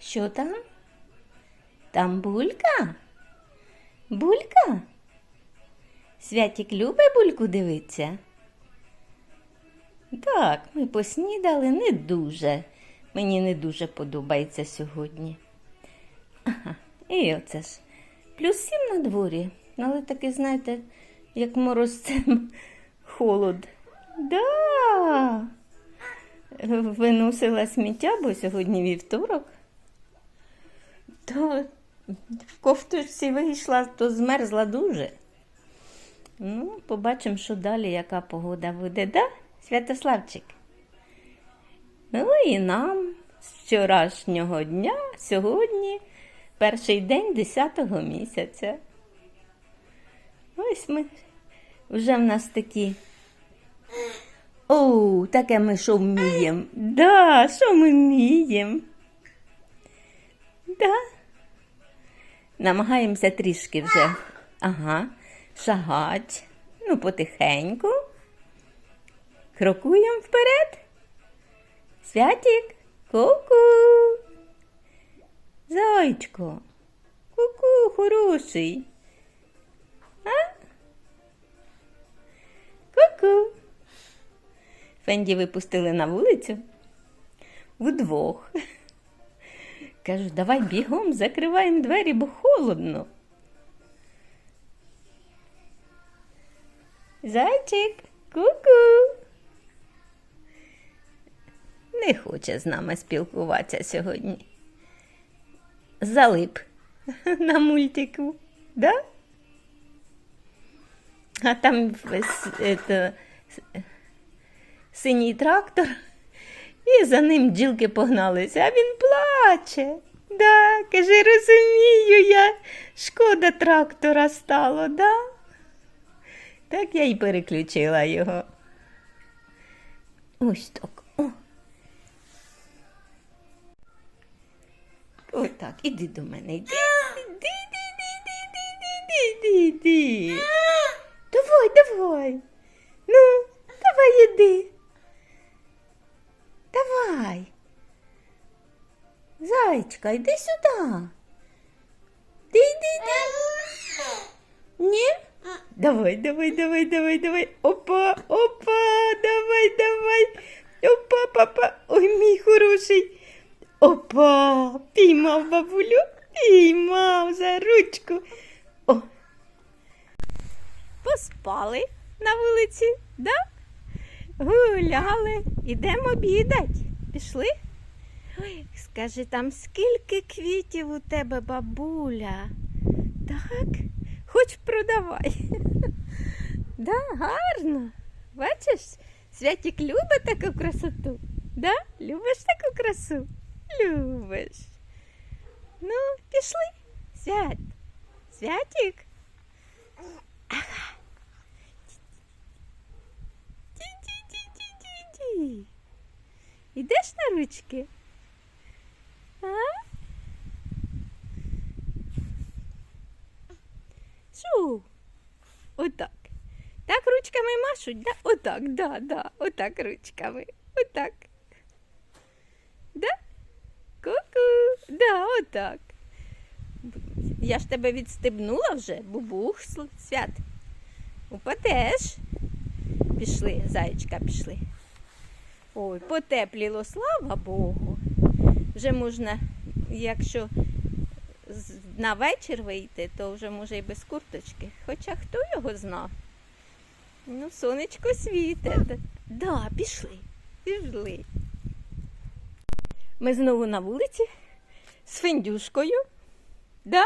Що там? Там булька? Булька? Святік любить бульку дивитися? Так, ми поснідали не дуже. Мені не дуже подобається сьогодні. Ага, і оце ж. Плюс сім на дворі, але таки, знаєте, як морозцем холод. Да. Виносила сміття, бо сьогодні вівторок. То в кофточці вийшла, то змерзла дуже. Ну, побачимо, що далі, яка погода буде, да, Святославчик? Ну і нам з вчорашнього дня, сьогодні, перший день 10-го місяця. Ось ми вже в нас такі. О, таке ми що вміємо? Да, що ми вміємо? Да. Намагаємося трішки вже. Ага, шагать. Ну, потихеньку. Крокуємо вперед. Святік, ку-ку. Зайчко. Ку-ку, хороший. А? Ку-ку. Фенді випустили на вулицю вдвох. Кажу, давай бігом закриваємо двері, бо холодно. Зайчик, ку-ку. Не хоче з нами спілкуватися сьогодні. Залип на мультику, да? А там это, синій трактор, і за ним бджілки погналися, а він плаче. Да, каже, розумію я, шкода трактора стало, да? Так я й переключила його. Ось так. О. Ось так, іди до мене, йди. Зайчка, йди сюди. Ти йди, йди. Ні? Давай, давай, давай, давай, давай. Опа, опа, давай, давай. Опа, папа. Ой, мій хороший. Опа, піймав бабулю, піймав за ручку. О. Поспали на вулиці, да? Гуляли, ідемо обідать. Пішли? Ой, скажи, там скільки квітів у тебе, бабуля? Так, хоч продавай. Да, гарно. Бачиш, Святік любить таку красоту. Да? Любиш таку красу? Любиш. Ну, пішли. Свят. Святік. Ага. Ідеш на ручки? Що? Отак. Так ручками машуть, да? Отак, да, да. Отак ручками. Отак. Да? Ку-ку. Да, отак. Я ж тебе відстебнула вже, бубух, свят. Упадеш. Пішли, заєчка, пішли. Ой, потепліло, слава Богу. Вже можна, якщо на вечір вийти, то вже може і без курточки. Хоча хто його зна? Ну, сонечко світе. Д- Да, пішли, пішли. Ми знову на вулиці з фендюшкою. Да?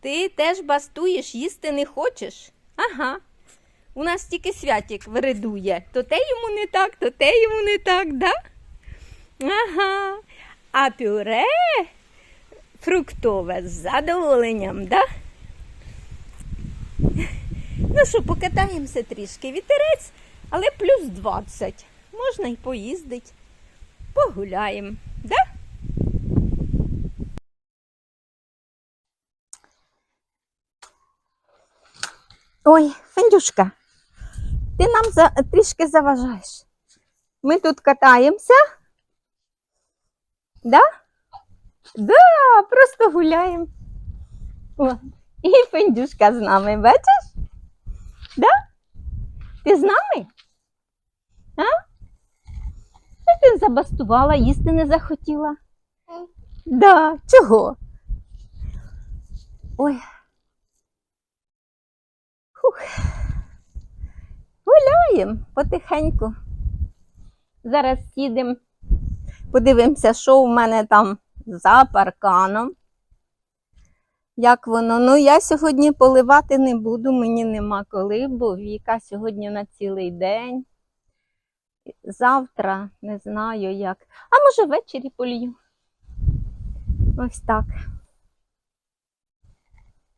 Ти теж бастуєш, їсти не хочеш? Ага. У нас тільки святік виридує. То те йому не так, то те йому не так, да? Ага. А пюре фруктове з задоволенням, да? Ну що, покатаємося трішки. Вітерець, але плюс 20. Можна й поїздить. Погуляємо, да? Ой, Фендюшка, ти нам за, трішки заважаєш. Ми тут катаємося. Да? Да, просто гуляємо. І Фендюшка з нами, бачиш? Да? Ти з нами? А? Ти забастувала, їсти не захотіла? Да, чого? Ой. Фух. Гуляємо потихеньку. Зараз сідемо, подивимося, що у мене там за парканом. Як воно? Ну, я сьогодні поливати не буду, мені нема коли, бо Віка сьогодні на цілий день. Завтра не знаю як. А може ввечері полью. Ось так.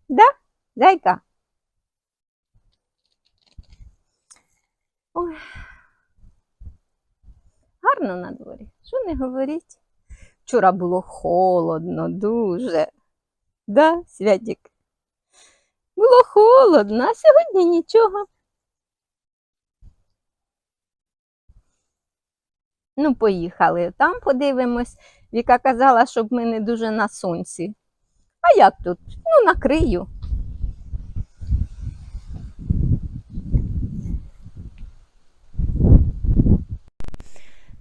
Да? Зайка? Ой. Гарно на дворі. Що не говоріть? Вчора було холодно, дуже. Да, Святік? Було холодно, а сьогодні нічого. Ну, поїхали. Там подивимось. Віка казала, щоб ми не дуже на сонці. А як тут? Ну, накрию.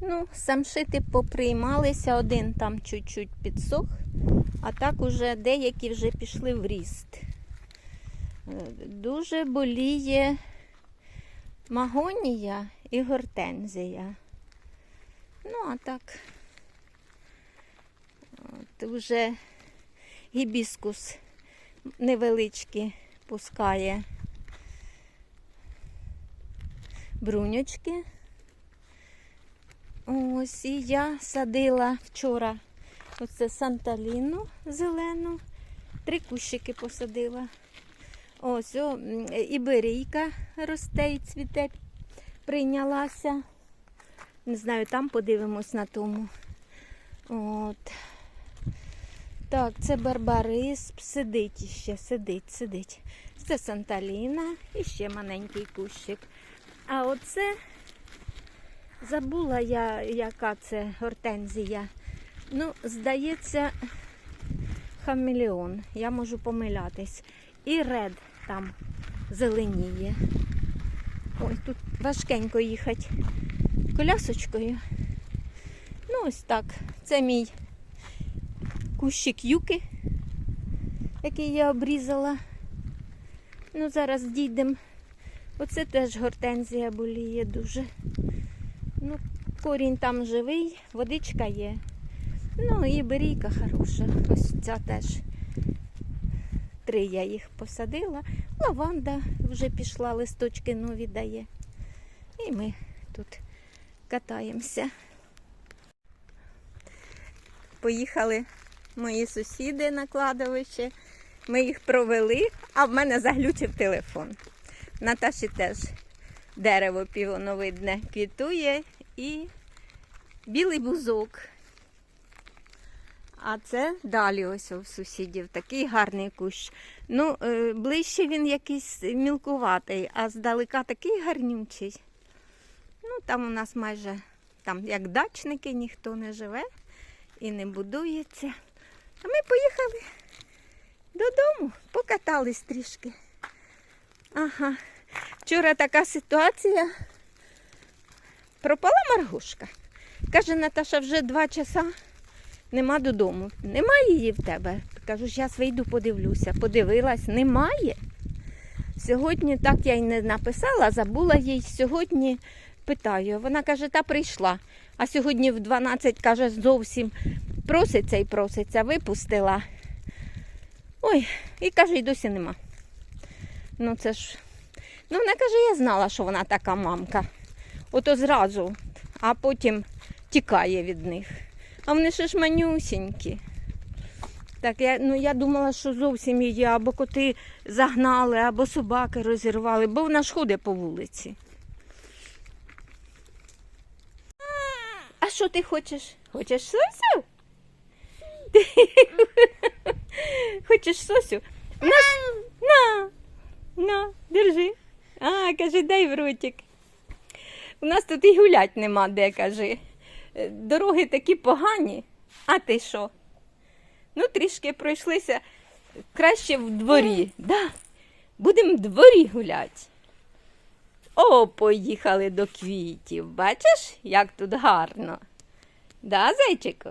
Ну, самшити поприймалися, один там чуть-чуть підсох, а так уже деякі вже пішли в ріст. Е, Дуже боліє магонія і гортензія. Ну, а так, от вже гібіскус невеличкі пускає бруньочки. Ось і я садила вчора оце санталіну зелену, три кущики посадила. Ось о, іберійка росте і цвіте, прийнялася. Не знаю, там подивимось на тому. От. Так, це барбарисп, сидить іще, сидить, сидить. Це санталіна і ще маленький кущик. А оце Забула я, яка це гортензія. Ну, здається, хамелеон. Я можу помилятись. І ред там зеленіє. Ой, тут важкенько їхати колясочкою. Ну, ось так. Це мій кущик юки, який я обрізала. Ну, зараз дійдемо. Оце теж гортензія боліє дуже. Корінь там живий, водичка є. Ну і берійка хороша. Ось ця теж. Три я їх посадила. Лаванда вже пішла, листочки нові дає. І ми тут катаємося. Поїхали мої сусіди на кладовище. Ми їх провели, а в мене заглючив телефон. Наташі теж дерево півоновидне квітує і білий бузок. А це далі ось у сусідів такий гарний кущ. Ну, е, ближче він якийсь мілкуватий, а здалека такий гарнючий. Ну, там у нас майже там як дачники, ніхто не живе і не будується. А ми поїхали додому, покатались трішки. Ага. Вчора така ситуація. Пропала Маргушка. Каже Наташа, вже два часа нема додому. Немає її в тебе. Кажу, зараз вийду, подивлюся. Подивилась, немає. Сьогодні так я й не написала, забула їй. Сьогодні питаю. Вона каже, та прийшла. А сьогодні в 12 каже, зовсім проситься і проситься, випустила. Ой, і каже, і досі нема. Ну це ж. Ну, вона каже, я знала, що вона така мамка. Ото зразу, а потім тікає від них. А вони ще ж манюсінькі. Так, я, ну, я думала, що зовсім її або коти загнали, або собаки розірвали, бо вона ж ходить по вулиці. А що ти хочеш? Хочеш сосю? Хочеш сосю? На, на, на, держи. А, каже, дай в ротик. У нас тут і гулять нема де, каже. Е, Дороги такі погані. А ти що? Ну, трішки пройшлися краще в дворі. Да. Будемо в дворі гуляти. О, поїхали до квітів. Бачиш, як тут гарно. Да, зайчику?